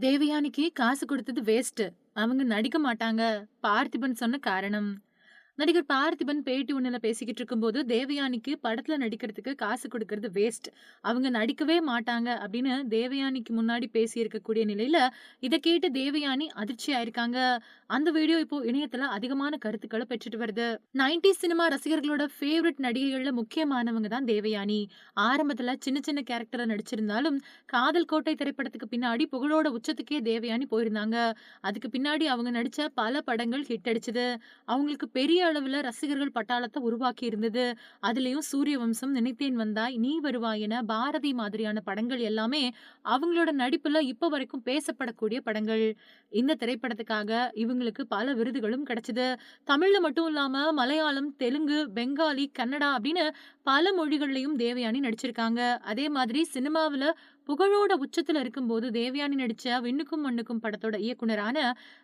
தேவயானிக்கு காசு கொடுத்தது வேஸ்ட் அவங்க நடிக்க மாட்டாங்க. பார்த்திபன் சொன்ன காரணம். நடிகர் பார்த்திபன் பேட்டி ஒன்றில் பேசிக்கிட்டு இருக்கும்போது, தேவயானிக்கு படத்துல நடிக்கிறதுக்கு காசு குடுக்கறது வேஸ்ட். அவங்க நடிக்கவே மாட்டாங்க அப்படின்னு தேவயானிக்கு முன்னாடி பேசியிருக்கக்கூடிய நிலையில, இத கேட்டு தேவயானி அதிர்ச்சி ஆயிருக்காங்க. அந்த வீடியோ இப்போ இணையத்துல அதிகமான கருத்துக்கள பெற்றுட்டு வருது. 90ஸ் சினிமா ரசிகர்களோட ஃபேவரட் நடிகைகள்ல முக்கியமானவங்க தான் தேவயானி. ஆரம்பத்துல சின்ன சின்ன கேரக்டர்ல நடிச்சிருந்தாலும், காதல் கோட்டை திரைப்படத்துக்கு பின்னாடி புகழோட உச்சத்துக்கே தேவயானி போயிருந்தாங்க. அதுக்கு பின்னாடி அவங்க நடித்த பல படங்கள் ஹிட் அடிச்சது. அவங்களுக்கு பெரிய அளவுல ரசிகர்கள் பட்டாளத்தை உருவாக்கி இருந்தது. அதுலயும் சூரியவம்சம், நினைத்தேன் வந்தாய், நீ வருவாய் என பாரதி மாதிரியான படங்கள் எல்லாமே அவங்களோட நடிப்புல இப்ப வரைக்கும் பேசப்படக்கூடிய படங்கள். இந்த திரைப்படத்துக்காக இவங்களுக்கு பல விருதுகளும் கிடைச்சது. தமிழ்ல மட்டும் இல்லாம மலையாளம், தெலுங்கு, பெங்காலி, கன்னடா அப்படின்னு பல மொழிகள்லயும் தேவயானி நடிச்சிருக்காங்க. அதே மாதிரி சினிமாவுல புகழோட உச்சத்துல இருக்கும்போது தேவயானி நடிச்ச விண்ணுக்கும் மண்ணுக்கும் படத்தோட இயக்குனரான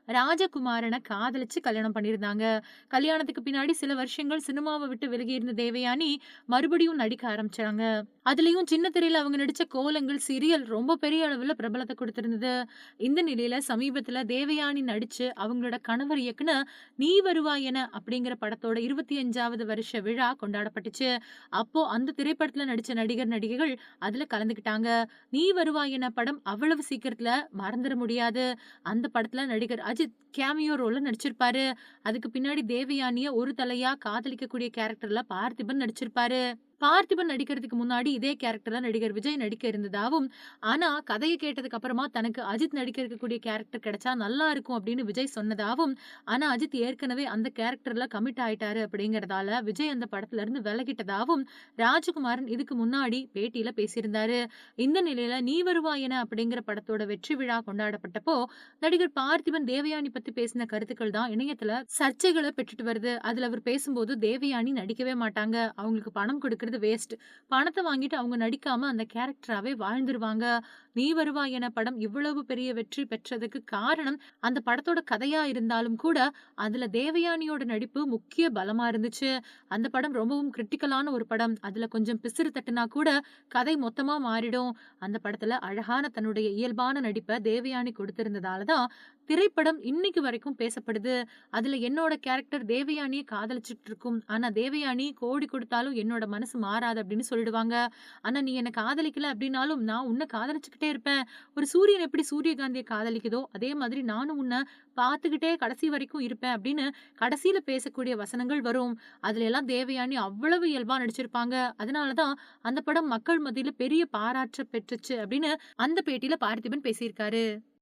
ராஜகுமாரனை காதலிச்சு கல்யாணம் பண்ணியிருந்தாங்க. கல்யாணத்துக்கு பின்னாடி சில வருஷங்கள் சினிமாவை விட்டு விலகி இருந்த தேவயானி மறுபடியும் நடிக்க ஆரம்பிச்சாங்க. அதுலயும் சின்ன திரையில அவங்க நடிச்ச கோலங்கள் சீரியல் ரொம்ப பெரிய அளவுல பிரபலத்தை கொடுத்திருந்தது இந்த நிலையில சமீபத்துல தேவயானி நடிச்சு அவங்களோட கணவர் இயக்குன நீ வருவாய் என அப்படிங்கிற படத்தோட 25வது வருஷ விழா கொண்டாடப்பட்டுச்சு. அப்போ அந்த திரைப்படத்துல நடிச்ச நடிகர், நடிகைகள் அதுல கலந்துக்கிட்டாங்க. நீ வருவாய் என படம் அவ்வளவு சீக்கிரத்துல மறந்துட முடியாது. அந்த படத்துல நடிகர் அஜித் கேமியோ ரோல நடிச்சிருப்பாரு. அதுக்கு பின்னாடி தேவயானிய ஒரு தலையா காதலிக்கக்கூடிய கேரக்டர்ல பார்த்திபன் நடிச்சிருப்பாரு. பார்த்திபன் நடிக்கிறதுக்கு முன்னாடி இதே கேரக்டர்ல நடிகர் விஜய் நடிக்க இருந்ததாகவும் ஆனால் கதையை கேட்டதுக்கு அப்புறமா தனக்கு அஜித் நடிக்க இருக்கக்கூடிய கேரக்டர் கிடைச்சா நல்லா இருக்கும் அப்படின்னு விஜய் சொன்னதாகவும் ஆனால் அஜித் ஏற்கனவே அந்த கேரக்டரில் கமிட் ஆயிட்டாரு அப்படிங்கிறதால விஜய் அந்த படத்துல இருந்து விலகிட்டதாகவும் ராஜகுமாரன் இதுக்கு முன்னாடி பேட்டியில பேசியிருந்தாரு. இந்த நிலையில நீ வருவா என அப்படிங்கிற படத்தோட வெற்றி விழா கொண்டாடப்பட்டப்போ, நடிகர் பார்த்திபன் தேவயானி பத்தி பேசின கருத்துக்கள் தான் இணையத்துல சர்ச்சைகளை பெற்றுட்டு வருது. அதுல அவர் பேசும்போது தேவயானி நடிக்கவே மாட்டாங்க. அவங்களுக்கு பணம் கொடுக்க இருக்கிறது வேஸ்ட். பணத்தை வாங்கிட்டு அவங்க நடிக்காம அந்த கேரக்டராகவே வாழ்ந்துருவாங்க. நீ வருவா என படம் இவ்வளவு பெரிய வெற்றி பெற்றதுக்கு காரணம் அந்த படத்தோட கதையா இருந்தாலும் கூட, அதுல தேவயானியோட நடிப்பு முக்கிய பலமா இருந்துச்சு. அந்த படம் ரொம்பவும் கிரிட்டிக்கலான ஒரு படம். அதுல கொஞ்சம் பிசிறு தட்டுனா கூட கதை மொத்தமா மாறிடும். அந்த படத்துல அழகான தன்னுடைய இயல்பான நடிப்பை தேவயானி கொடுத்திருந்ததாலதான் திரைப்படம் இன்னைக்கு வரைக்கும் பேசப்படுது. அதுல என்னோட கேரக்டர் தேவயானியை காதலிச்சுட்டு இருக்கும். ஆனா தேவயானி கோடி கொடுத்தாலும் என்னோட மனசு மாறாது அப்படின்னு சொல்லிடுவாங்க. ஆனா நீ என்ன காதலிக்கல அப்படின்னாலும் நான் உன்னை காதலிச்சுக்கிட்டே இருப்பேன். ஒரு சூரியன் எப்படி சூரியகாந்தியை காதலிக்குதோ, அதே மாதிரி நானும் உன்ன பார்த்துக்கிட்டே கடைசி வரைக்கும் இருப்பேன் அப்படின்னு கடைசியில பேசக்கூடிய வசனங்கள் வரும். அதுல எல்லாம் தேவயானி அவ்வளவு இயல்பா நடிச்சிருப்பாங்க. அதனால தான் அந்த படம் மக்கள் மத்தியில பெரிய பாராட்ட பெற்றுச்சு அப்படின்னு அந்த பேட்டியில் பார்த்திபன் பேசியிருக்காரு.